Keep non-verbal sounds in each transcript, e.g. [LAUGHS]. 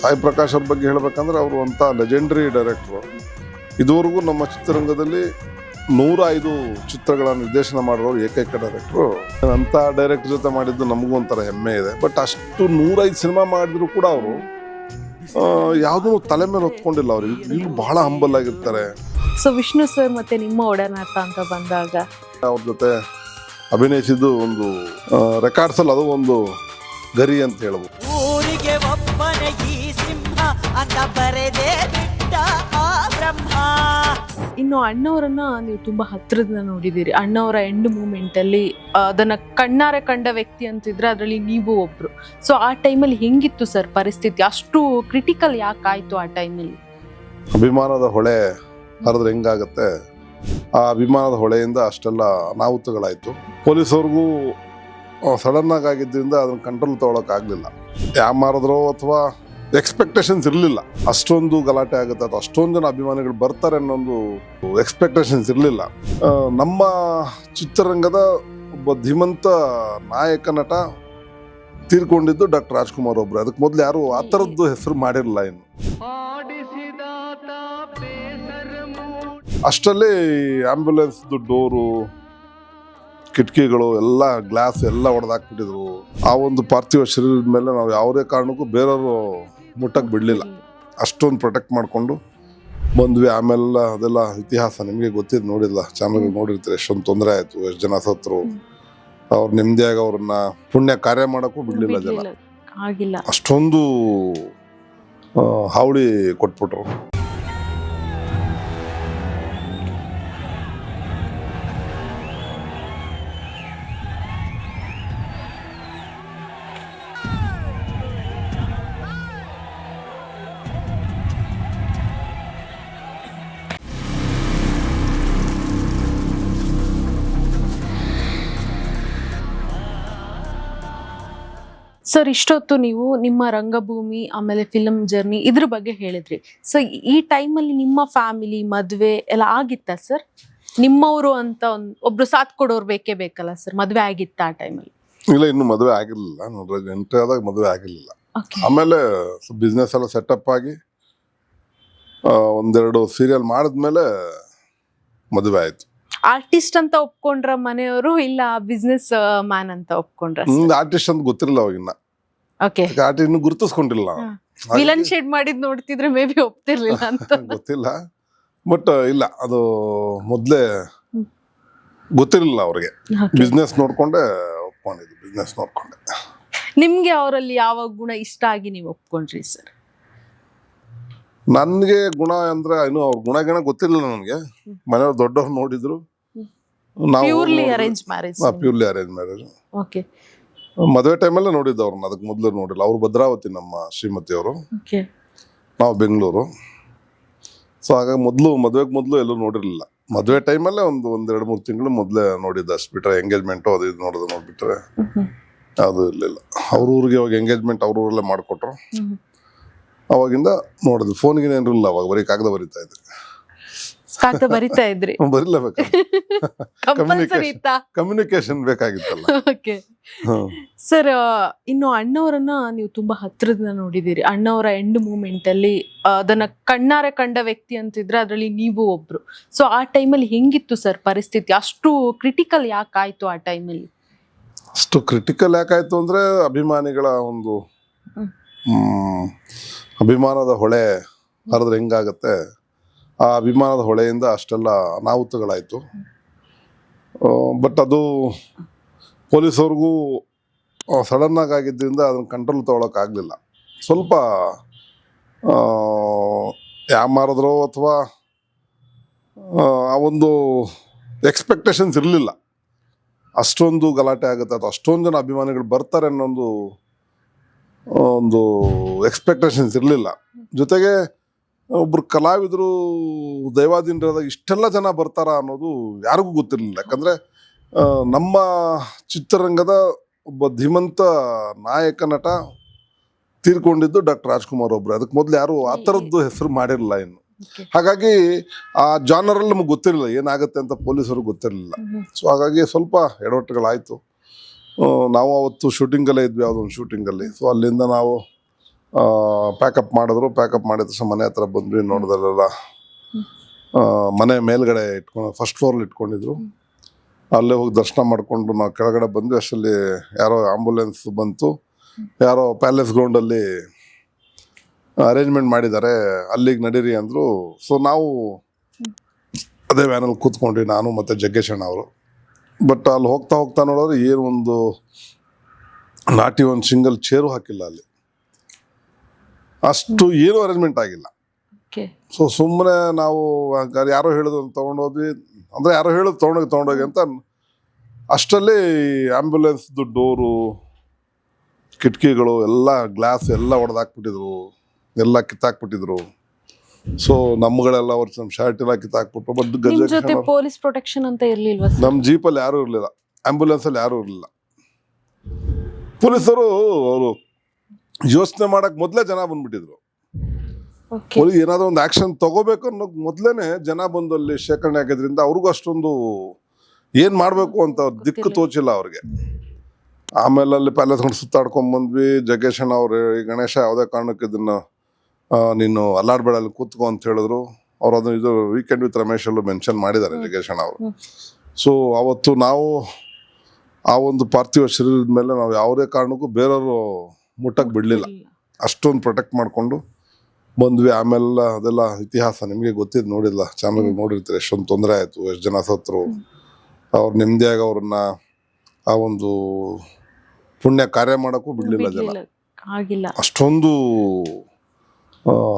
ಸಾಯಿ ಪ್ರಕಾಶ್ ಅವ್ರ ಬಗ್ಗೆ ಹೇಳಬೇಕಂದ್ರೆ ಅವರು ಅಂತ ಲೆಜೆಂಡ್ರಿ ಡೈರೆಕ್ಟ್ರು ಇದುವರೆಗೂ ನಮ್ಮ ಚಿತ್ರರಂಗದಲ್ಲಿ ನೂರ ಐದು ಚಿತ್ರಗಳ ನಿರ್ದೇಶನ ಮಾಡಿರೋರು ಏಕೈಕ ಡೈರೆಕ್ಟ್ರು ಅಂತ ಡೈರೆಕ್ಟರ್ ಜೊತೆ ಮಾಡಿದ್ದು ನಮಗೂ ಒಂಥರ ಹೆಮ್ಮೆ ಇದೆ. ಬಟ್ ಅಷ್ಟು ನೂರೈದು ಸಿನಿಮಾ ಮಾಡಿದ್ರು ಕೂಡ ಅವರು ಯಾವುದೂ ತಲೆ ಮೇಲೆ ಹೊತ್ಕೊಂಡಿಲ್ಲ ಅವರು. ಇಲ್ಲಿ ಬಹಳ ಹಂಬಲ್ ಆಗಿರ್ತಾರೆ. ಸೊ ವಿಷ್ಣು ಸರ್ ಮತ್ತೆ ನಿಮ್ಮ ಒಡನಾಟ ಅಂತ ಬಂದಾಗ? ಅವ್ರ ಜೊತೆ ಅಭಿನಯಿಸಿದ್ದು ಒಂದು ರೆಕಾರ್ಡ್ಸ್ ಅಲ್ಲಿ ಅದು ಒಂದು ಗರಿ ಅಂತ ಹೇಳ್ಬೋದು. ಊರಿಗೆ ಒಬ್ಬನೇ ಈ ಸಿಂಹ ಅಂತ ಬರೆದೇ ಬಿಟ್ಟ ಆ ಬ್ರಹ್ಮ. ಇನ್ನು ಅಣ್ಣವರನ್ನ ನೀವು ತುಂಬಾ ಹತ್ತಿರದಿಂದ ನೋಡಿದ್ದೀರಿ. ಅಣ್ಣವರ ಎಂಡ್ ಮೂಮೆಂಟ್ ಅಲ್ಲಿ ಅದನ್ನ ಕಣ್ಣಾರೆ ಕಂಡ ವ್ಯಕ್ತಿ ಅಂತಿದ್ರೆ ಅದರಲ್ಲಿ ನೀವು ಒಬ್ರು. ಸೊ ಆ ಟೈಮಲ್ಲಿ ಹೆಂಗಿತ್ತು ಸರ್ ಪರಿಸ್ಥಿತಿ? ಅಷ್ಟು ಕ್ರಿಟಿಕಲ್ ಯಾಕೆ ಆಯ್ತು ಆ ಟೈಮಲ್ಲಿ ಅಭಿಮಾನದ ಹೊಳೆ ಹರಿದ್ರೆ ಹೆಂಗಾಗತ್ತೆ? ಆ ಅಭಿಮಾನದ ಹೊಳೆಯಿಂದ ಅಷ್ಟೆಲ್ಲ ಅನಾಹುತಗಳಾಯಿತು. ಪೊಲೀಸವ್ರಿಗೂ ಸಡನ್ ಆಗಿ ಆಗಿದ್ದರಿಂದ ಅದನ್ನ ಕಂಟ್ರೋಲ್ ತಗೊಳಕ್ ಆಗ್ಲಿಲ್ಲ. ಯಾವ ಮಾರಿದ್ರೋ ಅಥವಾ ಎಕ್ಸ್ಪೆಕ್ಟೇಷನ್ಸ್ ಇರಲಿಲ್ಲ. ಅಷ್ಟೊಂದು ಗಲಾಟೆ ಆಗುತ್ತೆ ಅಥವಾ ಅಷ್ಟೊಂದು ಜನ ಅಭಿಮಾನಿಗಳು ಬರ್ತಾರೆ ಅನ್ನೋದು ಎಕ್ಸ್ಪೆಕ್ಟೇಷನ್ಸ್ ಇರಲಿಲ್ಲ. ನಮ್ಮ ಚಿತ್ರರಂಗದ ಒಬ್ಬ ಧೀಮಂತ ನಾಯಕ ನಟ ತೀರ್ಕೊಂಡಿದ್ದು ಡಾಕ್ಟರ್ ರಾಜ್ಕುಮಾರ್ ಒಬ್ರು. ಅದಕ್ಕೆ ಮೊದಲು ಯಾರು ಆ ಥರದ್ದು ಹೆಸರು ಮಾಡಿರಲಿಲ್ಲ ಇನ್ನು. ಅಷ್ಟರಲ್ಲಿ ಆಂಬ್ಯುಲೆನ್ಸ್ ಡೋರು, ಕಿಟಕಿಗಳು, ಎಲ್ಲ ಗ್ಲಾಸ್ ಎಲ್ಲ ಒಡೆದಾಕ್ಬಿಟ್ಟಿದ್ರು. ಆ ಒಂದು ಪಾರ್ಥಿವ ಶರೀರದ ಮೇಲೆ ನಾವು ಯಾವುದೇ ಕಾರಣಕ್ಕೂ ಬೇರೆಯವರು ಮುಟ್ಟಕ್ಕೆ ಬಿಡಲಿಲ್ಲ. ಅಷ್ಟೊಂದು ಪ್ರೊಟೆಕ್ಟ್ ಮಾಡಿಕೊಂಡು ಬಂದ್ವಿ. ಆಮೇಲೆಲ್ಲ ಅದೆಲ್ಲ ಇತಿಹಾಸ ನಿಮಗೆ ಗೊತ್ತಿದ್ದು ನೋಡಿಲ್ಲ. ಚಾನಲ್ ನೋಡಿರ್ತೀರಿ ಎಷ್ಟೊಂದು ತೊಂದರೆ ಆಯಿತು ಎಷ್ಟು ಜನ ಸತ್ರು ಅವ್ರು ನೆಮ್ಮದಿಯಾಗಿ ಅವ್ರನ್ನ ಪುಣ್ಯ ಕಾರ್ಯ ಮಾಡೋಕ್ಕೂ ಬಿಡಲಿಲ್ಲ ಜನ. ಅಷ್ಟೊಂದು ಹಾವಳಿ ಕೊಟ್ಬಿಟ್ರು. ಸರ್ ಇಷ್ಟೊತ್ತು ನೀವು ನಿಮ್ಮ ರಂಗಭೂಮಿ ಆಮೇಲೆ ಫಿಲಮ್ ಜರ್ನಿ ಇದ್ರ ಬಗ್ಗೆ ಹೇಳಿದ್ರಿ. ಸೊ ಈ ಟೈಮಲ್ಲಿ ನಿಮ್ಮ ಫ್ಯಾಮಿಲಿ ಮದುವೆ ಎಲ್ಲ ಆಗಿತ್ತಾ ಸರ್ ನಿಮ್ಮವರು ಅಂತ ಒಂದು ಒಬ್ರು ಸಾಥ್ ಕೊಡೋರು ಬೇಕೇ ಬೇಕಲ್ಲ ಸರ್ ಮದುವೆ ಆಗಿತ್ತ ಆ ಟೈಮಲ್ಲಿ ಇಲ್ಲ ಇನ್ನು ಮದುವೆ ಆಗಿರಲಿಲ್ಲ. ನೋಡ್ರಿ ಎಂಟ್ರಿ ಆದಾಗ ಮದುವೆ ಆಗಿರಲಿಲ್ಲ. ಆಮೇಲೆ ಬಿಸ್ನೆಸ್ ಎಲ್ಲ ಸೆಟಪ್ ಆಗಿ ಒಂದೆರಡು ಸೀರಿಯಲ್ ಮಾಡಿದ್ಮೇಲೆ ಮದುವೆ ಆಯ್ತು. ಆರ್ಟಿಸ್ಟ್ ಅಂತ ಒಪ್ಕೊಂಡ್ರ ಮನೆಯವರು ಇಲ್ಲ ಬಿಸ್ನೆಸ್ ಮ್ಯಾನ್ ಅಂತ ಒಪ್ಕೊಂಡ್ರ ಆರ್ಟಿಸ್ಟ್ ಅಂತ ಗೊತ್ತಿರಲ್ಲ ಅವಾಗಿನ್ನ. ಓಕೆ ಆರ್ಟಿಸ್ಟ್ ಇನ್ನು ಗುರುತಿಸ್ಕೊಂಡಿಲ್ಲ. ವಿಲನ್ ಶೇಡ್ ಮಾಡಿದ್ ನೋಡ್ತಿದ್ರೆ ಮೇ ಬಿ ಒಪ್ತಿರ್ಲಿಲ್ಲ ಅಂತ. [LAUGHS] ಗೊತ್ತಿಲ್ಲ. ಬಟ್ ಇಲ್ಲ ಅದು ಮೊದಲೇ ಗೊತ್ತಿರಲಿಲ್ಲ ಅವ್ರಿಗೆ. ಬಿಸ್ನೆಸ್ ನೋಡ್ಕೊಂಡೆ ಒಪ್ಕೊಂಡಿದ್ದು ಬಿಸ್ನೆಸ್ ನೋಡ್ಕೊಂಡೆ. ನಿಮ್ಗೆ ಅವರಲ್ಲಿ ಯಾವ ಗುಣ ಇಷ್ಟ ಆಗಿ ನೀವು ಒಪ್ಕೊಂಡ್ರಿ ಸರ್? ನನಗೆ ಗುಣ ಅಂದ್ರೆ ಏನು ಅವ್ರ ಗುಣಗಣ ಗೊತ್ತಿರಲಿಲ್ಲ ನನಗೆ. ಮನೆಯವ್ರು ದೊಡ್ಡವ್ರು ನೋಡಿದ್ರು. Purely arrange marriage purely arrange marriage okay ಮದುವೆ ಟೈಮಲ್ಲೇ ನೋಡಿದ್ದು ಅವ್ರನ್ನ ಅದಕ್ಕೆ ಮೊದಲು ನೋಡಿಲ್ಲ. ಅವ್ರು ಭದ್ರಾವತಿ ನಮ್ಮ ಶ್ರೀಮತಿ ಅವರು. ನಾವು ಬೆಂಗಳೂರು. ಸೊ ಹಾಗಾಗಿ ಮೊದಲು ಮದುವೆಗೆ ಮೊದಲು ಎಲ್ಲೂ ನೋಡಿರಲಿಲ್ಲ. ಮದುವೆ ಟೈಮಲ್ಲೇ ಒಂದು ಒಂದೆರಡು ಎರಡು ಮೂರು ತಿಂಗಳು ಮೊದಲೇ ನೋಡಿದ್ದು ಅಷ್ಟು ಬಿಟ್ರೆ ಎಂಗೇಜ್ಮೆಂಟು ಅದು ಇದು ನೋಡೋದು ನೋಡ್ಬಿಟ್ರೆ ಅದು ಇರಲಿಲ್ಲ. ಅವ್ರ ಊರಿಗೆ ಹೋಗಿ ಎಂಗೇಜ್ಮೆಂಟ್ ಅವ್ರ ಊರಲ್ಲೇ ಮಾಡಿಕೊಟ್ರು. ಅವಾಗಿಂದ ನೋಡಿದ್ವಿ ಫೋನ್ಗೆ ಇಲ್ಲ ಅವಾಗ? ಬರೀ ಕಾಗದ ಬರೀತಾ ಇದ್ರಿ. ಕಾಗದ ಬರಿತಾ ಇದ್ರಿ? ಬರಿಲೇಬೇಕು? ಕಮ್ಯುನಿಕೇಶನ್ [LAUGHS] ಬೇಕಾಗಿತ್ತಲ್ಲ. ಓಕೆ ಸರ್ ಇನ್ನು ಅಣ್ಣವರನ್ನ ನೀವು ತುಂಬಾ ಹತ್ರದಿಂದ ನೋಡಿದ್ದೀರಿ. ಅಣ್ಣವರ ಎಂಡ್ ಮೂಮೆಂಟ್ ಅಲ್ಲಿ ಅದನ್ನ ಕಣ್ಣಾರೆ ಕಂಡ ವ್ಯಕ್ತಿ ಅಂತಿದ್ರೆ ಅದರಲ್ಲಿ ನೀವು ಒಬ್ರು. ಸೊ ಆ ಟೈಮಲ್ಲಿ ಹೆಂಗಿತ್ತು ಸರ್ ಪರಿಸ್ಥಿತಿ? ಅಷ್ಟು ಕ್ರಿಟಿಕಲ್ ಯಾಕಾಯ್ತು ಆ ಟೈಮಲ್ಲಿ ಅಷ್ಟು ಕ್ರಿಟಿಕಲ್ ಯಾಕಾಯ್ತು ಅಂದ್ರೆ ಅಭಿಮಾನಿಗಳ ಒಂದು ಅಭಿಮಾನದ ಹೊಳೆ ಹರಿದ್ರೆ ಹೆಂಗಾಗತ್ತೆ? ಆ ಅಭಿಮಾನದ ಹೊಳೆಯಿಂದ ಅಷ್ಟೆಲ್ಲ ಅನಾಹುತಗಳಾಯಿತು. ಬಟ್ ಅದು ಪೊಲೀಸವ್ರಿಗೂ ಸಡನ್ನಾಗಿ ಆಗಿ ಆಗಿದ್ದರಿಂದ ಅದನ್ನ ಕಂಟ್ರೋಲ್ ತೊಗೊಳಕ್ಕಾಗಲಿಲ್ಲ. ಸ್ವಲ್ಪ ಯಾವ ಮಾರಿದ್ರೋ ಅಥವಾ, ಆ ಒಂದು ಎಕ್ಸ್ಪೆಕ್ಟೇಷನ್ಸ್ ಇರಲಿಲ್ಲ. ಅಷ್ಟೊಂದು ಗಲಾಟೆ ಆಗುತ್ತೆ ಅಥವಾ ಅಷ್ಟೊಂದು ಜನ ಅಭಿಮಾನಿಗಳು ಬರ್ತಾರೆ ಅನ್ನೋ ಒಂದು ಎಕ್ಸ್ಪೆಕ್ಟೇಷನ್ಸ್ ಇರಲಿಲ್ಲ. ಜೊತೆಗೆ ಒಬ್ಬರು ಕಲಾವಿದರು ದೈವಾಧೀನರಾದಾಗ ಇಷ್ಟೆಲ್ಲ ಜನ ಬರ್ತಾರ ಅನ್ನೋದು ಯಾರಿಗೂ ಗೊತ್ತಿರಲಿಲ್ಲ. ಯಾಕಂದರೆ ನಮ್ಮ ಚಿತ್ರರಂಗದ ಒಬ್ಬ ಧೀಮಂತ ನಾಯಕ ನಟ ತೀರ್ಕೊಂಡಿದ್ದು ಡಾಕ್ಟರ್ ರಾಜ್ಕುಮಾರ್ ಒಬ್ರು. ಅದಕ್ಕೆ ಮೊದಲು ಯಾರು ಆ ಥರದ್ದು ಹೆಸರು ಮಾಡಿರಲಿಲ್ಲ ಇನ್ನು. ಹಾಗಾಗಿ ಆ ಜಾನರಲ್ಲಿ ನಮಗೆ ಗೊತ್ತಿರಲಿಲ್ಲ ಏನಾಗುತ್ತೆ ಅಂತ ಪೊಲೀಸರು ಗೊತ್ತಿರಲಿಲ್ಲ. ಸೊ ಹಾಗಾಗಿ ಸ್ವಲ್ಪ ಎಡವಟ್ಟುಗಳಾಯಿತು. ನಾವು ಅವತ್ತು ಶೂಟಿಂಗಲ್ಲೇ ಇದ್ವಿ ಯಾವುದೊಂದು ಶೂಟಿಂಗಲ್ಲಿ. ಸೊ ಅಲ್ಲಿಂದ ನಾವು ಪ್ಯಾಕಪ್ ಮಾಡಿದ್ರು. ಪ್ಯಾಕಪ್ ಮಾಡಿದ ತಕ್ಷಣ ಮನೆ ಹತ್ರ ಬಂದ್ವಿ ನೋಡಿದ್ರಲ್ಲ ಮನೆ ಮೇಲ್ಗಡೆ ಇಟ್ಕೊಂಡು ಫಸ್ಟ್ ಫ್ಲೋರ್ಲಿ ಇಟ್ಕೊಂಡಿದ್ರು. ಅಲ್ಲೇ ಹೋಗಿ ದರ್ಶನ ಮಾಡಿಕೊಂಡು ನಾವು ಕೆಳಗಡೆ ಬಂದ್ವಿ. ಅಷ್ಟರಲ್ಲಿ ಯಾರೋ ಆಂಬುಲೆನ್ಸ್ ಬಂತು. ಯಾರೋ ಪ್ಯಾಲೇಸ್ ಗ್ರೌಂಡಲ್ಲಿ ಅರೇಂಜ್ಮೆಂಟ್ ಮಾಡಿದ್ದಾರೆ. ಅಲ್ಲಿಗೆ ನಡೀರಿ ಅಂದರು. ಸೊ ನಾವು ಅದೇ ವ್ಯಾನಲ್ಲಿ ಕೂತ್ಕೊಂಡ್ವಿ, ನಾನು ಮತ್ತು ಜಗ್ಗೇಶಣ್ಣ ಅವರು. ಬಟ್ ಅಲ್ಲಿ ಹೋಗ್ತಾ ಹೋಗ್ತಾ ನೋಡಿದ್ರೆ ಏನು ಒಂದು ನಾಟಿ ಒಂದು ಸಿಂಗಲ್ ಚೇರು ಹಾಕಿಲ್ಲ ಅಲ್ಲಿ. ಅಷ್ಟು ಏನು ಅರೇಂಜ್ಮೆಂಟ್ ಆಗಿಲ್ಲ. ಸೊ ಸುಮ್ಮನೆ ನಾವು ಯಾರೋ ಹೇಳಿದ್ರು ತೊಗೊಂಡೋದ್ವಿ ಅಂದರೆ ಯಾರೋ ಹೇಳಿದ್ರು ತೊಗೊಂಡೋಗಿ ತೊಗೊಂಡೋಗಿ ಅಂತ ಅಷ್ಟರಲ್ಲಿ ಆ್ಯಂಬುಲೆನ್ಸ್ದು ಡೋರು ಕಿಟಕಿಗಳು ಎಲ್ಲ ಗ್ಲಾಸ್ ಎಲ್ಲ ಹೊಡೆದಾಕ್ಬಿಟ್ಟಿದ್ರು ಎಲ್ಲ ಕಿತ್ತಾಕ್ಬಿಟ್ಟಿದ್ರು. ಸೊ ನಮ್ಮಗಳೆಲ್ಲ ಅವ್ರ ನಮ್ಮ ಶರ್ಟ್ ಎಲ್ಲ ಕಿತ್ತಾಕ್ಬಿಟ್ರು ಬಟ್ ನಿಮ್ ಜೊತೆ ಗಜ ಪೊಲೀಸ್ ಪ್ರೊಟೆಕ್ಷನ್ ಅಂತ ಇರ್ಲಿಲ್ವಾ ಸರ್ ನಮ್ಮ ಜೀಪಲ್ಲಿ ಇರ್ಲಿಲ್ಲ. ಇರಲಿಲ್ಲ ಅಲ್ಲಿ ಯಾರು ಇರ್ಲಿಲ್ಲ. ಪೊಲೀಸರು ಅವರು ಯೋಚನೆ ಮಾಡಕ್ ಮೊದಲೇ ಜನ ಬಂದ್ಬಿಟ್ಟಿದ್ರು. ಓಕೆ ಪೊಲೀಸ್ ಏನಾದ್ರು ಒಂದು ಆಕ್ಷನ್ ತಗೋಬೇಕು ಅನ್ನೋ ಮೊದ್ಲೇನೆ ಜನ ಬಂದು ಅಲ್ಲಿ ಶೇಖರಣೆ ಆಗಿದ್ರಿಂದ ಅವ್ರಿಗೂ ಅಷ್ಟೊಂದು ಏನ್ ಮಾಡ್ಬೇಕು ಅಂತ ಅವ್ರ್ ದಿಕ್ಕು ತೋಚಿಲ್ಲ ಅವ್ರಿಗೆ. ಆಮೇಲೆ ಅಲ್ಲಿ ಪ್ಯಾಲೇಸ್ ಕೊಂಡು ಸುತ್ತಾಡ್ಕೊಂಡ್ ಬಂದ್ವಿ. ಜಗ್ಗೇಶ್ ಅಣ್ಣ ಅವ್ರು ಗಣೇಶ ಯಾವುದೇ ಕಾರಣಕ್ಕೆ ಇದನ್ನ ನೀನು ಅಲ್ಲಾಡ್ಬೇಡಲ್ಲಿ ಅಲ್ಲಿ ಕೂತ್ಕೋ ಅಂತ ಹೇಳಿದ್ರು. ಅವ್ರು ಅದನ್ನ ಇದು ವೀಕೆಂಡ್ ವಿತ್ ರಮೇಶ್ ಅಲ್ಲೂ ಮೆನ್ಷನ್ ಮಾಡಿದ್ದಾರೆ ಎಜುಕೇಶನ್ ಅವರು. ಸೊ ಅವತ್ತು ನಾವು ಆ ಒಂದು ಪಾರ್ಥಿವ ಶರೀರದ ಮೇಲೆ ನಾವು ಯಾವುದೇ ಕಾರಣಕ್ಕೂ ಬೇರೆಯವರು ಮುಟ್ಟಕ್ಕೆ ಬಿಡಲಿಲ್ಲ. ಅಷ್ಟೊಂದು ಪ್ರೊಟೆಕ್ಟ್ ಮಾಡಿಕೊಂಡು ಬಂದ್ವಿ. ಆಮೇಲೆ ಅದೆಲ್ಲ ಇತಿಹಾಸ ನಿಮಗೆ ಗೊತ್ತಿದ್ದು ನೋಡಿಲ್ಲ. ಚಾನಲ್ ನೋಡಿರ್ತೀರಿ ಎಷ್ಟೊಂದು ತೊಂದರೆ ಆಯಿತು ಎಷ್ಟು ಜನ ಸತ್ರು. ಅವ್ರು ನೆಮ್ಮದಿಯಾಗಿ ಅವ್ರನ್ನ ಆ ಒಂದು ಪುಣ್ಯ ಕಾರ್ಯ ಮಾಡೋಕ್ಕೂ ಬಿಡಲಿಲ್ಲ ಜನ. ಅಷ್ಟೊಂದು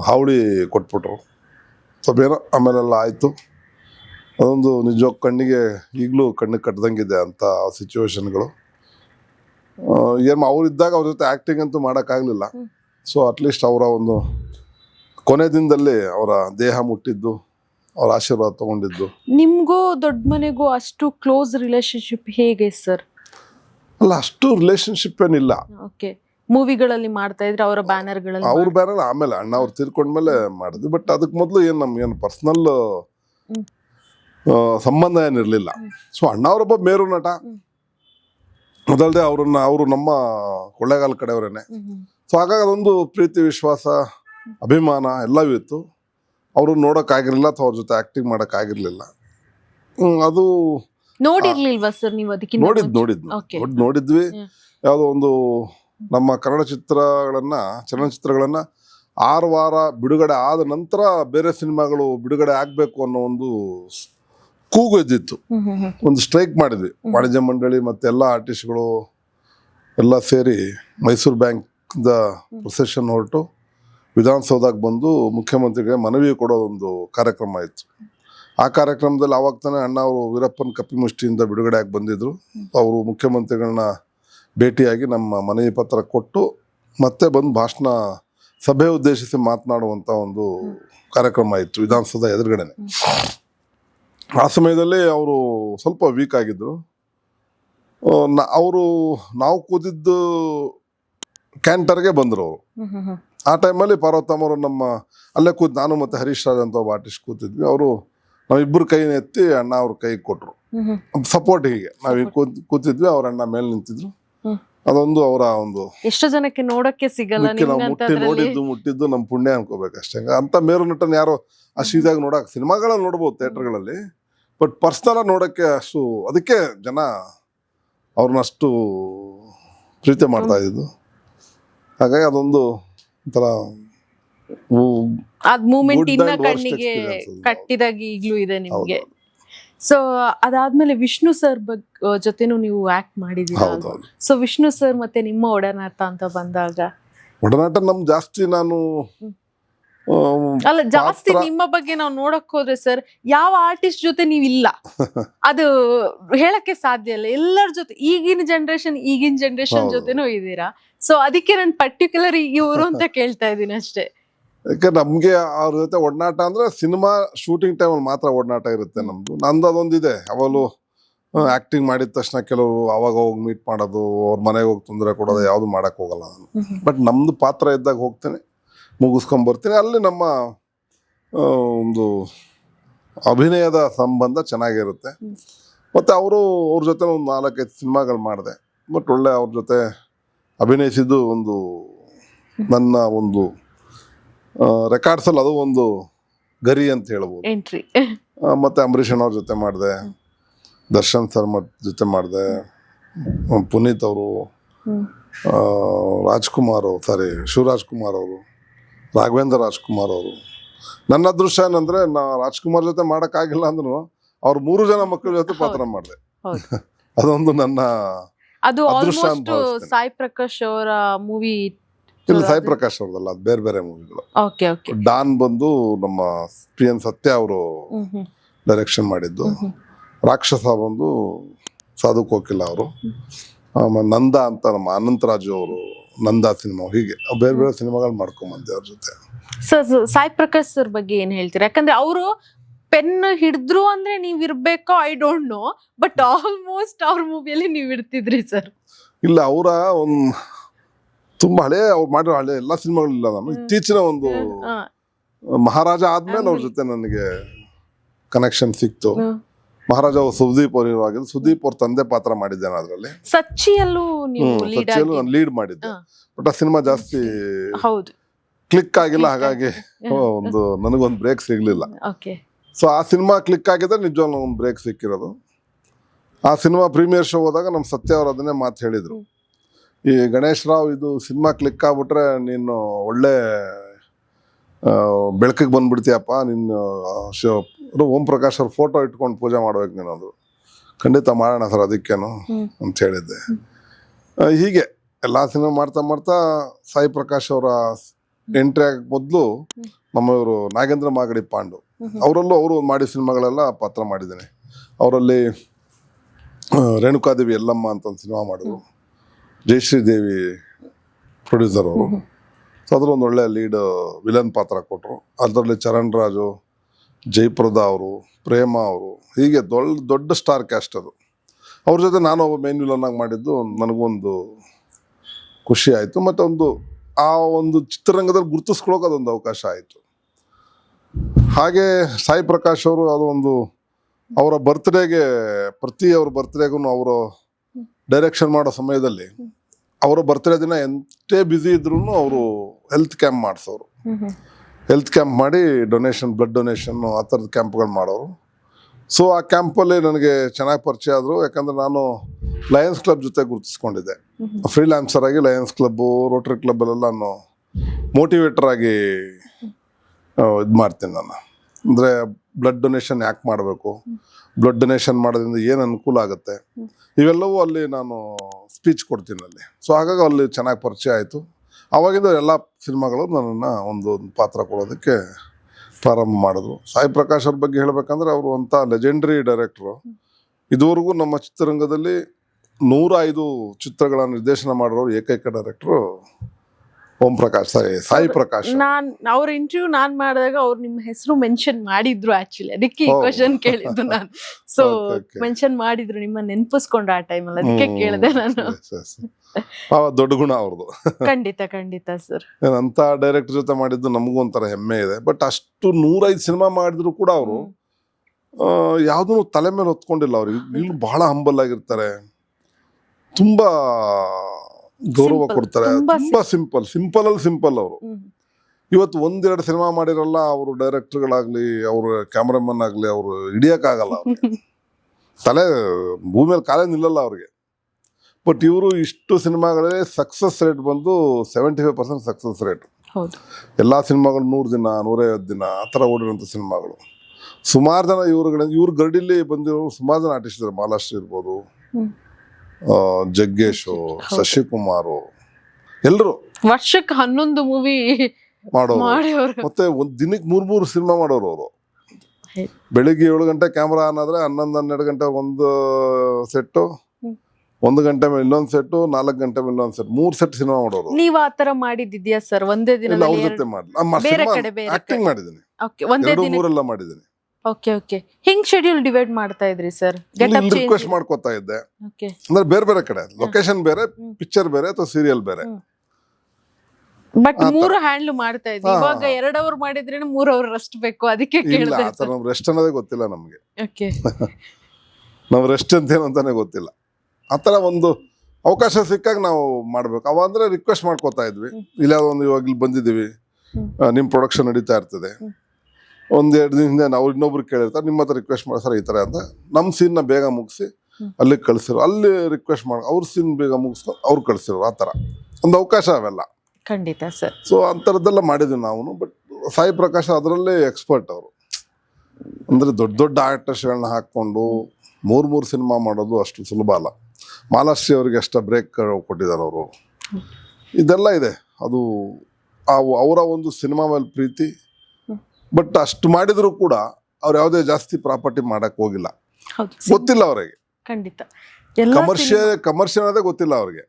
ಹಾವಳಿ ಕೊಟ್ಬಿಟ್ರು. ಸ್ವಲ್ಪ ಏನೋ ಆಮೇಲೆಲ್ಲ ಆಯಿತು. ಅದೊಂದು ನಿಜವಾಗ ಕಣ್ಣಿಗೆ ಈಗಲೂ ಕಣ್ಣಿಗೆ ಕಟ್ಟದಂಗಿದೆ ಅಂತ ಸಿಚುವೇಶನ್ಗಳು ಏನು ಅವರಿದ್ದಾಗ ಅವ್ರ ಜೊತೆ ಆ್ಯಕ್ಟಿಂಗ್ ಅಂತೂ ಮಾಡೋಕ್ಕಾಗಲಿಲ್ಲ. ಸೊ ಅಟ್ಲೀಸ್ಟ್ ಅವರ ಒಂದು ಕೊನೆ ದಿನದಲ್ಲಿ ಅವರ ದೇಹ ಮುಟ್ಟಿದ್ದು ಅವ್ರ ಆಶೀರ್ವಾದ ತಗೊಂಡಿದ್ದು. ನಿಮಗೂ ದೊಡ್ಡ ಮನೆಗೂ ಅಷ್ಟು ಕ್ಲೋಸ್ ರಿಲೇಶನ್ಶಿಪ್ ಹೇಗೆ ಸರ್ ಅಲ್ಲ ಅಷ್ಟು ರಿಲೇಶನ್ಶಿಪ್ ಏನಿಲ್ಲ. ಓಕೆ ಮೂವಿಗಳಲ್ಲಿ ಮಾಡ್ತಾ ಇದ್ರೆ ಅವರ ಬ್ಯಾನರ್ ಅವ್ರ ಬ್ಯಾನರ್ ಆಮೇಲೆ ಅಣ್ಣ ಅವ್ರು ತೀರ್ಕೊಂಡ್ಮೇಲೆ ಮಾಡಿದ್ವಿ. ಬಟ್ ಅದಕ್ಕೆ ಮೊದಲು ಏನು ನಮ್ಗೆ ಏನು ಪರ್ಸ್ನಲ್ ಸಂಬಂಧ ಏನಿರಲಿಲ್ಲ. ಸೊ ಅಣ್ಣ ಅವರೊಬ್ಬ ಮೇರು ನಟ. ಮೊದಲೇ ಅದಲ್ಲದೆ ಅವ್ರನ್ನ ಅವರು ನಮ್ಮ ಕೊಳ್ಳೇಗಾಲ ಕಡೆಯವರೇನೆ. ಸೊ ಹಾಗಾಗಿ ಅದೊಂದು ಪ್ರೀತಿ ವಿಶ್ವಾಸ ಅಭಿಮಾನ ಎಲ್ಲವೂ ಇತ್ತು. ಅವರು ನೋಡೋಕ್ಕಾಗಿರಲಿಲ್ಲ ಅಥವಾ ಅವ್ರ ಜೊತೆ ಆ್ಯಕ್ಟಿಂಗ್ ಮಾಡೋಕ್ಕಾಗಿರಲಿಲ್ಲ ಅದು ನೋಡಿರ್ಲಿಲ್ವಾ ಸರ್ ನೀವು ಅದಕ್ಕಿಂತ ನೋಡಿದ್ ನೋಡಿದ್ವಿ. ಹ್ಮ್. ಯಾವುದೋ ಒಂದು ನಮ್ಮ ಕನ್ನಡ ಚಿತ್ರಗಳನ್ನು ಚಲನಚಿತ್ರಗಳನ್ನು ಆರು ವಾರ ಬಿಡುಗಡೆ ಆದ ನಂತರ ಬೇರೆ ಸಿನಿಮಾಗಳು ಬಿಡುಗಡೆ ಆಗಬೇಕು ಅನ್ನೋ ಒಂದು ಕೂಗು ಹ್ಮ್. ಒಂದು ಸ್ಟ್ರೈಕ್ ಮಾಡಿದ್ವಿ. ವಾಣಿಜ್ಯ ಮಂಡಳಿ ಮತ್ತೆ ಎಲ್ಲ ಆರ್ಟಿಸ್ಟ್ಗಳು ಎಲ್ಲ ಸೇರಿ ಮೈಸೂರು ಬ್ಯಾಂಕ್ದ ಪ್ರೊಸೆಷನ್ ಹೊರಟು ವಿಧಾನಸೌಧಕ್ಕೆ ಬಂದು ಮುಖ್ಯಮಂತ್ರಿಗೆ ಮನವಿ ಕೊಡೋ ಒಂದು ಕಾರ್ಯಕ್ರಮ ಇತ್ತು. ಆ ಕಾರ್ಯಕ್ರಮದಲ್ಲಿ ಆವಾಗ ತಾನೇ ಅಣ್ಣ ಅವರು ವೀರಪ್ಪನ್ ಕಪಿಮುಷ್ಟಿಯಿಂದ ಬಿಡುಗಡೆ ಆಗಿ ಬಂದಿದ್ರು. ಅವರು ಮುಖ್ಯಮಂತ್ರಿಗಳನ್ನ ಭೇಟಿಯಾಗಿ ನಮ್ಮ ಮನವಿ ಪತ್ರ ಕೊಟ್ಟು ಮತ್ತೆ ಬಂದು ಭಾಷಣ ಸಭೆ ಉದ್ದೇಶಿಸಿ ಮಾತನಾಡುವಂಥ ಒಂದು ಕಾರ್ಯಕ್ರಮ ಇತ್ತು ವಿಧಾನಸೌಧ ಎದುರುಗಡೆನೆ. ಆ ಸಮಯದಲ್ಲಿ ಅವರು ಸ್ವಲ್ಪ ವೀಕ್ ಆಗಿದ್ರು. ಅವರು ನಾವು ಕೂತಿದ್ದು ಕ್ಯಾಂಟರ್ಗೆ ಬಂದರು ಅವರು. ಆ ಟೈಮಲ್ಲಿ ಪಾರ್ವತಮ್ಮ ಅವರು ನಮ್ಮ ಅಲ್ಲೇ ಕೂತ್ ನಾನು ಮತ್ತು ಹರೀಶ್ ರಾಜ್ ಅಂತ ಒಬ್ಬ ಆರ್ಟಿಸ್ಟ್ ಕೂತಿದ್ವಿ. ಅವರು ನಾವಿಬ್ಬರು ಕೈನ ಎತ್ತಿ ಅಣ್ಣ ಅವ್ರ ಕೈ ಕೊಟ್ಟರು. ಸಪೋರ್ಟ್ ಹೀಗೆ. ನಾವು ಕೂತ್ ಕೂತಿದ್ವಿ ಅವ್ರ ಅಣ್ಣ ಮೇಲೆ ನಿಂತಿದ್ರು. ಅದೊಂದು ಅವರ ಒಂದು ಎಷ್ಟು ಜನಕ್ಕೆ ನೋಡಕ್ಕೆ ಸಿಗಲ್ಲ ನಾವು ಮುಟ್ಟಿ ನೋಡಿದ್ದು ಮುಟ್ಟಿದ್ದು ನಮ್ಮ ಪುಣ್ಯ ಅನ್ಕೋಬೇಕಷ್ಟೇ ಅಂತ ಮೇರು ನಟನ ಯಾರೋ ಅಷ್ಟು ಇದಾಗಿ ನೋಡಕ್ ಸಿನಿಮಾಗಳನ್ನ ನೋಡ್ಬೋದು ಥಿಯೇಟರ್ಗಳಲ್ಲಿ ಬಟ್ ಪರ್ಸನಲ್ ನೋಡಕ್ಕೆ ಅಷ್ಟು ಅದಕ್ಕೆ ಜನ ಅವ್ರನ್ನ ಅಷ್ಟು ಪ್ರೀತಿ ಮಾಡ್ತಾ ಇದ್ದು ಹಾಗಾಗಿ ಅದೊಂದು ಒಂಥರ ಮೂಮೆಂಟ್ ಇನ್ನ ಕಣ್ಣಿಗೆ. ಕಟ್ಟಿದಾಗಿ ಈಗ್ಲೂ ಇದೆ ನಿಮ್ಗೆ. ಸೊ ಅದಾದ್ಮೇಲೆ ವಿಷ್ಣು ಸರ್ ಬಗ್ ಜೊತೆನೂ ನೀವು ಆಕ್ಟ್ ಮಾಡಿದೀರಾ ಹೌದು ಹೌದು. ಸೊ ವಿಷ್ಣು ಸರ್ ಮತ್ತೆ ನಿಮ್ಮ ಒಡನಾಟ ಅಂತ ಬಂದಾಗ? ಒಡನಾಟ ನಮ್ ಜಾಸ್ತಿ ನಾನು ಆಮ್, ಅಲ್ಲ ಜಾಸ್ತಿ ಪಾತ್ರ- ನಿಮ್ಮ ಬಗ್ಗೆ ನಾವು ನೋಡಕ್ ಹೋದ್ರೆ ಸರ್ ಯಾವ ಆರ್ಟಿಸ್ಟ್ ಜೊತೆ ನೀವು ಇಲ್ಲ. [LAUGHS] ಅದು ಹೇಳಕ್ಕೆ ಸಾಧ್ಯ ಇಲ್ಲ. ಎಲ್ಲರ ಜೊತೆ ಈಗಿನ ಜನರೇಷನ್ ಈಗಿನ ಜನರೇಷನ್ ಹೌದು. ಜೊತೆನೂ ಇದ್ದೀರಾ? ಸೊ ಅದಕ್ಕೆ ನಾನು ಪರ್ಟಿಕ್ಯುಲರ್ ಇವರು ಅಂತ [LAUGHS] ಕೇಳ್ತಾ ಇದ್ದೀನಿ ಅಷ್ಟೇ. ಯಾಕೆ ನಮಗೆ ಅವ್ರ ಜೊತೆ ಒಡನಾಟ ಅಂದರೆ ಸಿನಿಮಾ ಶೂಟಿಂಗ್ ಟೈಮಲ್ಲಿ ಮಾತ್ರ ಒಡನಾಟ ಇರುತ್ತೆ ನಮ್ಮದು ನಂದು ಅದೊಂದಿದೆ. ಯಾವಾಗಲೂ ಆ್ಯಕ್ಟಿಂಗ್ ಮಾಡಿದ ತಕ್ಷಣ ಕೆಲವರು ಅವಾಗ ಹೋಗಿ ಮೀಟ್ ಮಾಡೋದು ಅವ್ರ ಮನೆಗೆ ಹೋಗಿ ತೊಂದರೆ ಕೊಡೋದು ಯಾವುದು ಮಾಡೋಕೆ ಹೋಗಲ್ಲ ನಾನು. ಬಟ್ ನಮ್ಮದು ಪಾತ್ರ ಇದ್ದಾಗ ಹೋಗ್ತೇನೆ ಮುಗಿಸ್ಕೊಂಬರ್ತೀನಿ ಅಲ್ಲಿ ನಮ್ಮ ಒಂದು ಅಭಿನಯದ ಸಂಬಂಧ ಚೆನ್ನಾಗಿರುತ್ತೆ. ಮತ್ತು ಮತ್ತೆ ಅವರು ಅವ್ರ ಜೊತೆ ಒಂದು ನಾಲ್ಕೈದು ಸಿನಿಮಾಗಳು ಮಾಡಿದೆ. ಬಟ್ ಒಳ್ಳೆ ಅವ್ರ ಜೊತೆ ಅಭಿನಯಿಸಿದ್ದು ಒಂದು ನನ್ನ ಒಂದು ರೆಕಾರ್ಡ್ಸ್ ಅಲ್ಲಿ ಅದು ಒಂದು ಗರಿ ಅಂತ ಹೇಳ್ಬೋದು. ಎಂಟ್ರಿ ಮತ್ತೆ ಅಂಬರೀಷ್ ಅವ್ರ ಜೊತೆ ಮಾಡಿದೆ. ದರ್ಶನ್ ಸರ್ ಜೊತೆ ಮಾಡಿದೆ. ಪುನೀತ್ ಅವರು ರಾಜ್ಕುಮಾರ್ ಅವರು ಸಾರಿ ಶಿವರಾಜ್ ಕುಮಾರ್ ಅವರು ರಾಘವೇಂದ್ರ ರಾಜ್ಕುಮಾರ್ ಅವರು. ನನ್ನ ಅದೃಷ್ಟ ಏನಂದ್ರೆ ನಾ ರಾಜ್ಕುಮಾರ್ ಜೊತೆ ಮಾಡೋಕ್ಕಾಗಿಲ್ಲ ಅಂದ್ರೂ ಅವ್ರ ಮೂರು ಜನ ಮಕ್ಕಳ ಜೊತೆ ಪಾತ್ರ ಮಾಡಿದೆ. [LAUGHS] ಅದೊಂದು ನನ್ನ ಅದು ಆಲ್ಮೋಸ್ಟ್. ಸಾಯಿ ಪ್ರಕಾಶ್ ಅವರ ಮೂವಿ ಇಲ್ಲ ಸಾಯಿ ಪ್ರಕಾಶ್ ಅವ್ರದಲ್ಲ ಅದು ಬೇರೆ ಬೇರೆ ಮೂವಿಗಳು. Okay okay. ಡಾನ್ ಬಂದು ನಮ್ಮ ಪಿ ಎನ್ ಸತ್ಯ ಅವರು ಡೈರೆಕ್ಷನ್ ಮಾಡಿದ್ದು. ರಾಕ್ಷಸ ಬಂದು ಸಾಧು ಕೋಕಿಲ ಅವರು ಆಮೇಲೆ ನಂದ ಅಂತ ನಮ್ಮ ಅನಂತರಾಜು ಅವರು ನಂದ ಸಿನಿಮಾ ಹೀಗೆ ಬೇರೆ ಬೇರೆ ಸಿನಿಮಾಗಳು ಮಾಡ್ಕೊಂಬಂದೆ ಅವ್ರ ಜೊತೆ. ಸರ್ ಸಾಯಿ ಪ್ರಕಾಶ್ ಸರ್ ಬಗ್ಗೆ ಏನ್ ಹೇಳ್ತೀರಾ? ಯಾಕಂದ್ರೆ ಅವರು ಪೆನ್ ಹಿಡಿದ್ರು ಅಂದ್ರೆ ನೀವ್ ಇರ್ಬೇಕೋ I don't know but almost ಅವ್ರ ಮೂವಿಯಲ್ಲಿ ನೀವ್ ಇರ್ತಿದ್ರಿ ಸರ್. ಇಲ್ಲ ಅವರ ಒಂದು ತುಂಬಾ ಹಳೆ ಅವ್ರು ಮಾಡಿರೋ ಹಳೆ ಎಲ್ಲ ಸಿನಿಮಾಗಳಿಲ್ಲ ನಾನು. ಇತ್ತೀಚಿನ ಒಂದು ಮಹಾರಾಜ ಆದ್ಮೇಲೆ ಅವ್ರ ಜೊತೆ ನನಗೆ ಕನೆಕ್ಷನ್ ಸಿಕ್ತು. ಮಹಾರಾಜ ಅವ್ರು ಸುದೀಪ್ ಅವ್ರ ಇರುವಾಗಿದ್ದು ಸುದೀಪ್ ಅವ್ರ ತಂದೆ ಪಾತ್ರ ಮಾಡಿದ್ದೆ ಅದರಲ್ಲಿ. ಸಚ್ಚಿಯಲ್ಲೂ ಆಗಿ ನಾನು ಲೀಡ್ ಮಾಡಿದ್ದೆ. ಬಟ್ ಆ ಸಿನಿಮಾ ಜಾಸ್ತಿ ಕ್ಲಿಕ್ ಆಗಿಲ್ಲ ಹಾಗಾಗಿ [LAUGHS] ಒಂದು ನನಗೊಂದು ಬ್ರೇಕ್ ಸಿಗ್ಲಿಲ್ಲ. ಸೊ ಆ ಸಿನಿಮಾ ಕ್ಲಿಕ್ ಆಗಿದ್ರೆ ನಿಜವಾಗ್ಲೂ ಒಂದು ಬ್ರೇಕ್ ಸಿಕ್ಕಿರೋದು. ಆ ಸಿನಿಮಾ ಪ್ರೀಮಿಯರ್ ಶೋ ಹೋದಾಗ ನಮ್ಮ ಸತ್ಯ ಅವ್ರು ಅದನ್ನೇ ಮಾತು ಹೇಳಿದ್ರು. ಈ ಗಣೇಶ್ ರಾವ್ ಇದು ಸಿನಿಮಾ ಕ್ಲಿಕ್ ಆಗ್ಬಿಟ್ರೆ ನೀನು ಒಳ್ಳೆ ಬೆಳಕಿಗೆ ಬಂದ್ಬಿಡ್ತೀಯಪ್ಪ. ನಿನ್ನ ಓಂ ಪ್ರಕಾಶ್ ಅವ್ರ ಫೋಟೋ ಇಟ್ಕೊಂಡು ಪೂಜೆ ಮಾಡ್ಬೇಕು ನೀನು ಅದು. ಖಂಡಿತ ಮಾಡೋಣ ಸರ್ ಅದಕ್ಕೇನು ಅಂತ ಹೇಳಿದ್ದೆ. ಹೀಗೆ ಎಲ್ಲ ಸಿನಿಮಾ ಮಾಡ್ತಾ ಮಾಡ್ತಾ ಸಾಯಿ ಪ್ರಕಾಶ್ ಅವರ ಎಂಟ್ರಿ ಆಗ ಮೊದಲು ನಮ್ಮ ಇವರು ನಾಗೇಂದ್ರ ಮಾಗಡಿ ಪಾಂಡು. ಅವರಲ್ಲೂ ಅವರು ಮಾಡಿದ ಸಿನಿಮಾಗಳೆಲ್ಲ ಪಾತ್ರ ಮಾಡಿದ್ದೇನೆ. ಅವರಲ್ಲಿ ರೇಣುಕಾದೇವಿ ಎಲ್ಲಮ್ಮ ಅಂತ ಒಂದು ಸಿನಿಮಾ ಮಾಡಿದ್ರು. ಜಯಶ್ರೀ ದೇವಿ ಪ್ರೊಡ್ಯೂಸರ್ ಅವರು. ಸೊ ಅದ್ರಲ್ಲಿ ಒಂದು ಒಳ್ಳೆ ಲೀಡ್ ವಿಲನ್ ಪಾತ್ರ ಕೊಟ್ಟರು ಅದರಲ್ಲಿ ಚರಣ್ ರಾಜು ಜಯಪ್ರದ ಅವರು ಪ್ರೇಮ ಅವರು ಹೀಗೆ ದೊಡ್ಡ ದೊಡ್ಡ ಸ್ಟಾರ್ ಕ್ಯಾಸ್ಟ್ ಅದು. ಅವ್ರ ಜೊತೆ ನಾನು ಒಬ್ಬ ಮೇನ್ ವಿಲನ್ ಆಗಿ ಮಾಡಿದ್ದು ನನಗೊಂದು ಖುಷಿ ಆಯಿತು. ಮತ್ತು ಒಂದು ಆ ಒಂದು ಚಿತ್ರರಂಗದಲ್ಲಿ ಗುರುತಿಸ್ಕೊಳ್ಳೋಕೆ ಅದೊಂದು ಅವಕಾಶ ಆಯಿತು. ಹಾಗೆ ಸಾಯಿ ಪ್ರಕಾಶ್ ಅವರು ಅದೊಂದು ಅವರ ಬರ್ತ್ಡೇಗೆ ಪ್ರತಿ ಅವ್ರ ಬರ್ತ್ಡೇಗೂ ಅವರು ಡೈರೆಕ್ಷನ್ ಮಾಡೋ ಸಮಯದಲ್ಲಿ ಅವರು ಬರ್ತಿರೋ ದಿನ ಎಂತೇ ಬ್ಯುಸಿ ಇದ್ರೂ ಅವರು ಹೆಲ್ತ್ ಕ್ಯಾಂಪ್ ಮಾಡಿಸೋರು. ಹೆಲ್ತ್ ಕ್ಯಾಂಪ್ ಮಾಡಿ ಡೊನೇಷನ್ ಬ್ಲಡ್ ಡೊನೇಷನ್ ಆ ಥರದ ಕ್ಯಾಂಪ್ಗಳು ಮಾಡೋರು. ಸೊ ಆ ಕ್ಯಾಂಪಲ್ಲಿ ನನಗೆ ಚೆನ್ನಾಗಿ ಪರಿಚಯ ಆದರು. ಯಾಕಂದರೆ ನಾನು ಲಯನ್ಸ್ ಕ್ಲಬ್ ಜೊತೆ ಗುರುತಿಸ್ಕೊಂಡಿದ್ದೆ. ಫ್ರೀಲ್ಯಾನ್ಸರ್ ಆಗಿ ಲಯನ್ಸ್ ಕ್ಲಬ್ಬು ರೋಟ್ರಿ ಕ್ಲಬ್ಬಲ್ಲೆಲ್ಲ ನಾನು ಮೋಟಿವೇಟರ್ ಆಗಿ ಇದು ಮಾಡ್ತೀನಿ ನಾನು. ಅಂದರೆ ಬ್ಲಡ್ ಡೊನೇಷನ್ ಯಾಕೆ ಮಾಡಬೇಕು? ಬ್ಲಡ್ ಡೊನೇಷನ್ ಮಾಡೋದ್ರಿಂದ ಏನು ಅನುಕೂಲ ಆಗುತ್ತೆ? ಇವೆಲ್ಲವೂ ಅಲ್ಲಿ ನಾನು ಸ್ಪೀಚ್ ಕೊಡ್ತೀನಿ ಅಲ್ಲಿ. ಸೊ ಹಾಗಾಗಿ ಅಲ್ಲಿ ಚೆನ್ನಾಗಿ ಪರಿಚಯ ಆಯಿತು. ಆವಾಗಿಂದ ಎಲ್ಲ ಸಿನಿಮಾಗಳು ನನ್ನನ್ನು ಒಂದು ಪಾತ್ರ ಕೊಡೋದಕ್ಕೆ ಪ್ರಾರಂಭ ಮಾಡಿದ್ರು. ಸಾಯಿ ಪ್ರಕಾಶ್ ಅವ್ರ ಬಗ್ಗೆ ಹೇಳಬೇಕಂದ್ರೆ ಅವರು ಅಂತ ಲೆಜೆಂಡ್ರಿ ಡೈರೆಕ್ಟ್ರು ಇದುವರೆಗೂ ನಮ್ಮ ಚಿತ್ರರಂಗದಲ್ಲಿ ನೂರ ಐದು ಚಿತ್ರಗಳ ನಿರ್ದೇಶನ ಮಾಡಿರೋರು ಏಕೈಕ ಡೈರೆಕ್ಟ್ರು ಓಂ ಪ್ರಕಾಶ್ ಸಾರಿ ಸಾಯಿ ಪ್ರಕಾಶ್. ನಾನ್ ಅವ್ರ ಇಂಟರ್ವ್ಯೂ ನಾನ್ ಮಾಡಿದಾಗ ಅವ್ರು ನಿಮ್ಮ ಹೆಸರು ಮೆನ್ಷನ್ ಮಾಡಿದ್ರು ಆಕ್ಚುಲಿ ಅದಕ್ಕೆ ಈ. ಕ್ವಶನ್ ಕೇಳಿದ್ದು ನಾನು. ಸೊ. ಮೆನ್ಷನ್ [LAUGHS] ಮಾಡಿದ್ರು ನಿಮ್ಮ ನೆನ್ಪಿಸ್ಕೊಂಡು ಆ ಟೈಮಲ್ಲಿ ಅದಕ್ಕೆ ಕೇಳಿದೆ ನಾನು. ದೊಡ್ಡ ಗುಣ ಅವ್ರದ್ದು [LAUGHS] ಖಂಡಿತ ಖಂಡಿತ ಸರ್ ಅಂತ ಡೈರೆಕ್ಟರ್ ಜೊತೆ ಮಾಡಿದ್ದು ನಮಗೂ ಒಂಥರ ಹೆಮ್ಮೆ ಇದೆ. ಬಟ್ ಅಷ್ಟು ನೂರೈದು ಸಿನಿಮಾ ಮಾಡಿದ್ರು ಕೂಡ ಅವರು ಯಾವುದೂ ತಲೆ ಮೇಲೆ ಹೊತ್ಕೊಂಡಿಲ್ಲ ಅವ್ರಿಗೆ ಇಲ್ಲೂ ಬಹಳ ಹಂಬಲ್ ಆಗಿರ್ತಾರೆ. ತುಂಬಾ ಗೌರವ ಕೊಡ್ತಾರೆ. ತುಂಬಾ ಸಿಂಪಲ್ ಸಿಂಪಲ್ ಅಲ್ಲಿ ಸಿಂಪಲ್ ಅವರು. ಇವತ್ತು ಒಂದೆರಡು ಸಿನಿಮಾ ಮಾಡಿರಲ್ಲ ಅವರು ಡೈರೆಕ್ಟರ್ಗಳಾಗ್ಲಿ ಅವ್ರ ಕ್ಯಾಮ್ರಾಮನ್ ಆಗ್ಲಿ ಅವರು ಹಿಡಿಯಕ್ಕಾಗಲ್ಲ [LAUGHS] ತಲೆ ಭೂಮಿಯಲ್ಲಿ ಕಾಲೇ ನಿಲ್ಲಲ್ಲ ಅವ್ರಿಗೆ. ಬಟ್ ಇವರು ಇಷ್ಟು ಸಿನಿಮಾಗಳೇ ಸಕ್ಸಸ್ ರೇಟ್ ಬಂದು seventy five percent success rate ಎಲ್ಲ ಸಿನಿಮಾಗಳು ನೂರು ದಿನ ನೂರೈವತ್ತು ದಿನ ಆ ಥರ ಓಡಿರೋಂಥ ಸಿನಿಮಾಗಳು ಸುಮಾರು ಜನ ಇವ್ರುಗಳಿಂದ ಇವ್ರ ಗರ್ಡಿಲ್ಲಿ ಬಂದಿರೋ ಸುಮಾರು ಜನ ಆರ್ಟಿಸ್ಟ್ ಇದ್ದಾರೆ ಮಹಾರಾಷ್ಟ್ರ ಇರ್ಬೋದು. ಜಗ್ಗೇಶು ಶಶಿಕುಮಾರು ಎಲ್ಲರೂ ವರ್ಷಕ್ಕೆ ಹನ್ನೊಂದು ಮೂವಿ ಮಾಡೋರು. ಮಾಡಿ ಮತ್ತೆ ಒಂದ್ ದಿನಕ್ಕೆ ಮೂರ್ ಮೂರು ಸಿನಿಮಾ ಮಾಡೋರು ಅವರು. ಬೆಳಿಗ್ಗೆ ಏಳು ಗಂಟೆ ಕ್ಯಾಮ್ರಾ ಆನ್ ಆದ್ರೆ ಹನ್ನೊಂದು ಹನ್ನೆರಡು ಗಂಟೆ ಒಂದು ಸೆಟ್ಟು. ಒಂದು ಗಂಟೆ ಮೇಲೆ ಇನ್ನೊಂದು ಸೆಟ್ ನಾಲ್ಕು ಗಂಟೆ ಮೇಲೆ ಇನ್ನೊಂದು ಸೆಟ್ ಮೂರ್ ಸೆಟ್ ಸಿನಿಮಾ ಮಾಡೋರು. ನೀವ್ ಆತರ ಮಾಡಿದ್ಯಾ ಸರ್? ಒಂದೇ ದಿನ ಅವ್ರ ಜೊತೆ ಮಾಡಿ ಬೇರೆ ಕಡೆ, ಆಕ್ಟಿಂಗ್ ಮಾಡಿದ್ದೀನಿ. ಒಂದೇ ಮೂರೆಲ್ಲ ಮಾಡಿದ್ದೀನಿ. ಓಕೆ ಓಕೆ ಹಿಂಗ್ ಶೆಡ್ಯೂಲ್ ಡಿವೈಡ್ ಮಾಡ್ತಾ ಇದ್ರಿ ಸರ್ ಗೆಟ್ ಅಪ್ ರಿಕ್ವೆಸ್ಟ್ ಮಾಡ್ಕೋತಾ ಇದ್ದೆ. ಓಕೆ ಅಂದ್ರೆ ಬೇರೆ ಬೇರೆ ಕಡೆ ಲೊಕೇಶನ್ ಬೇರೆ. ಪಿಕ್ಚರ್ ಬೇರೆ ಅಥವಾ ಸೀರಿಯಲ್ ಬೇರೆ. ಬಟ್ ಮೂರು ಹ್ಯಾಂಡ್ಲ್ ಮಾಡ್ತಾ ಇದ್ವಿ ಹಾ. ಇವಾಗ ಎರಡ್ ಅವರ್ ಮಾಡಿದ್ರೆ ಮೂರ್ ಅವರ್ ರೆಸ್ಟ್ ಬೇಕು ಅದಕ್ಕೆ ಕೇಳಿದೆ ಇಲ್ಲ ಥರ ನಮ್ಗೆ ರೆಸ್ಟ್ ಅನ್ನೋದೇ ಗೊತ್ತಿಲ್ಲ ನಮಗೆ. ಓಕೆ ನಾವು ರೆಸ್ಟ್ ಅಂತ ಏನು ಅಂತಾನೆ ಗೊತ್ತಿಲ್ಲ. ಆ ಥರ ಒಂದು ಅವಕಾಶ ಸಿಕ್ಕಾಗ ನಾವು ಮಾಡ್ಬೇಕು. ಅವ ಅಂದ್ರೆ ರಿಕ್ವೆಸ್ಟ್ ಮಾಡ್ಕೋತಾ ಇದ್ವಿ. ಇಲ್ಲ ಒಂದು ಇವಾಗ ಇಲ್ಲಿ ಬಂದಿದ್ದೀವಿ. ನಿಮ್ಮ ನಿಮ್ ಪ್ರೊಡಕ್ಷನ್ ನಡೀತಾ ಇರ್ತದೆ. ಒಂದ್ ಎರಡು ದಿನದಿಂದ ನಾವು ಇನ್ನೊಬ್ರು ಕೇಳಿರ್ತಾರೆ ನಿಮ್ಮ ಹತ್ರ ರಿಕ್ವೆಸ್ಟ್ ಮಾಡಿ ಸರ್ ಈ ತರ ಅಂತ. ನಮ್ಮ ಸೀನ್ನ ಬೇಗ ಮುಗಿಸಿ. ಅಲ್ಲಿಗೆ ಕಳ್ಸಿರೋ ಅಲ್ಲಿ ರಿಕ್ವೆಸ್ಟ್ ಮಾಡಿ ಅವ್ರ ಸೀನ್ ಬೇಗ ಮುಗಿಸ್ಕೊಂಡು ಅವ್ರು ಕಳ್ಸಿರೋ ಆ ಥರ. ಒಂದು ಅವಕಾಶ ಅವೆಲ್ಲ. ಖಂಡಿತ ಸರ್. ಸೊ ಅಂಥರದ್ದೆಲ್ಲ ಮಾಡಿದ್ವಿ ನಾವು ಬಟ್ ಸಾಯಿ ಪ್ರಕಾಶ್ ಅದರಲ್ಲೇ ಎಕ್ಸ್ಪರ್ಟ್ ಅವರು. ಅಂದರೆ ದೊಡ್ಡ ದೊಡ್ಡ ಆರ್ಟಿಸ್ಟ್ಗಳನ್ನ ಹಾಕ್ಕೊಂಡು ಮೂರು ಮೂರು ಸಿನಿಮಾ ಮಾಡೋದು ಅಷ್ಟು ಸುಲಭ ಅಲ್ಲ. ಮಾಲಾಶ್ರೀ ಅವರಿಗೆ ಅಷ್ಟ ಬ್ರೇಕ್ ಕೊಟ್ಟಿದ್ದಾರೆ ಅವರು. ಇದೆಲ್ಲ ಇದೆ. ಅದು ಆ ಅವರ ಒಂದು ಸಿನಿಮಾ ಮೇಲೆ ಪ್ರೀತಿ ಬಟ್ ಅಷ್ಟು ಮಾಡಿದರೂ ಕೂಡ ಅವ್ರು ಯಾವುದೇ ಜಾಸ್ತಿ ಪ್ರಾಪರ್ಟಿ ಮಾಡಕ್ ಹೋಗಿಲ್ಲ. ಗೊತ್ತಿಲ್ಲ ಅವರಿಗೆ. ಖಂಡಿತ. ಕಮರ್ಷಿಯಲ್ ಕಮರ್ಷಿಯಲ್ ಅನ್ನೋದೇ ಗೊತ್ತಿಲ್ಲ ಅವ್ರಿಗೆ.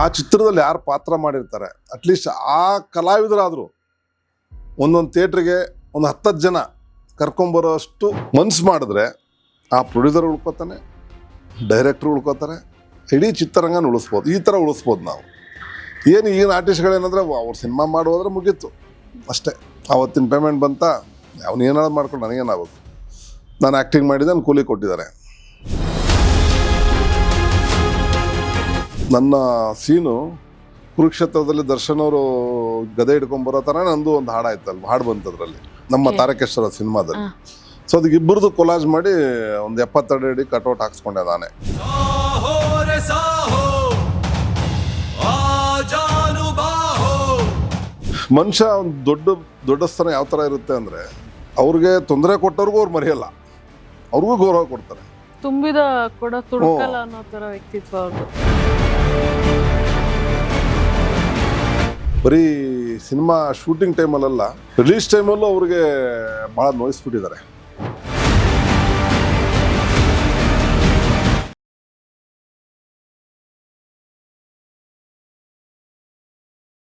ಆ ಚಿತ್ರದಲ್ಲಿ ಯಾರು ಪಾತ್ರ ಮಾಡಿರ್ತಾರೆ ಅಟ್ಲೀಸ್ಟ್ ಆ ಕಲಾವಿದರಾದ್ರು. ಒಂದೊಂದು ಥಿಯೇಟ್ರಿಗೆ ಒಂದು ಹತ್ತತ್ತು ಜನ ಕರ್ಕೊಂಬರೋಷ್ಟು ಮನ್ಸು ಮಾಡಿದ್ರೆ ಆ ಪ್ರೊಡ್ಯೂಸರ್ ಉಳ್ಕೊತಾನೆ ಡೈರೆಕ್ಟ್ರ್ ಉಳ್ಕೊತಾರೆ ಇಡೀ ಚಿತ್ರರಂಗನ ಉಳಿಸ್ಬೋದು. ಈ ಥರ ಉಳಿಸ್ಬೋದು ನಾವು. ಏನು ಈಗಿನ ಆರ್ಟಿಸ್ಟ್ಗಳೇನಂದ್ರೆ ಅವ್ರು ಸಿನಿಮಾ ಮಾಡೋದ್ರೆ ಮುಗೀತು. ಅಷ್ಟೇ. ಅವತ್ತಿನ ಪೇಮೆಂಟ್ ಬಂತ ಅವ್ನು ಏನಾದ್ರು ಮಾಡ್ಕೊಂಡು ನನಗೇನಾಗೋದು ನಾನು ಆ್ಯಕ್ಟಿಂಗ್ ಮಾಡಿದ್ದೆ ನಾನು ಕೂಲಿ ಕೊಟ್ಟಿದ್ದಾರೆ. ನನ್ನ ಸೀನು ಕುರುಕ್ಷೇತ್ರದಲ್ಲಿ ದರ್ಶನ್ ಅವರು ಗದೆ ಹಿಡ್ಕೊಂಡ್ ಬರೋ ಥರ ನಂದು ಒಂದು ಹಾಡಾಯ್ತಲ್ಲ ಹಾಡು ಬಂತದ್ರಲ್ಲಿ. ನಮ್ಮ ತಾರಕೇಶ್ವರ ಸಿನಿಮಾದಲ್ಲಿ. ಸೊ ಅದಕ್ಕೆ ಇಬ್ಬರದು ಕೊಲಾಜ್ ಮಾಡಿ ಒಂದು ಎಪ್ಪತ್ತೆರಡು ಅಡಿ ಕಟ್ಔಟ್ ಹಾಕ್ಸ್ಕೊಂಡೆ ನಾನೇ. ಮನುಷ್ಯ ಒಂದು ದೊಡ್ಡ ದೊಡ್ಡ ಸ್ಥಾನ ಯಾವ ಥರ ಇರುತ್ತೆ ಅಂದರೆ ಅವ್ರಿಗೆ ತೊಂದರೆ ಕೊಟ್ಟವ್ರಿಗೂ ಅವ್ರು ಮರೆಯಲ್ಲ. ಅವ್ರಿಗೂ ಗೌರವ ಕೊಡ್ತಾರೆ. ತುಂಬಿದ ಕೊಡ ತುಡುಕಲ್ಲ ಅನ್ನೋ ಥರ ವ್ಯಕ್ತಿತ್ವ ಅವ್ರದ್ದು. ಬರೀ ಸಿನಿಮಾ ಶೂಟಿಂಗ್ ಟೈಮಲ್ಲೆಲ್ಲ ರಿಲೀಸ್ ಟೈಮಲ್ಲೂ ಅವ್ರಿಗೆ ಭಾಳ ನೋಯಿಸ್ಬಿಟ್ಟಿದ್ದಾರೆ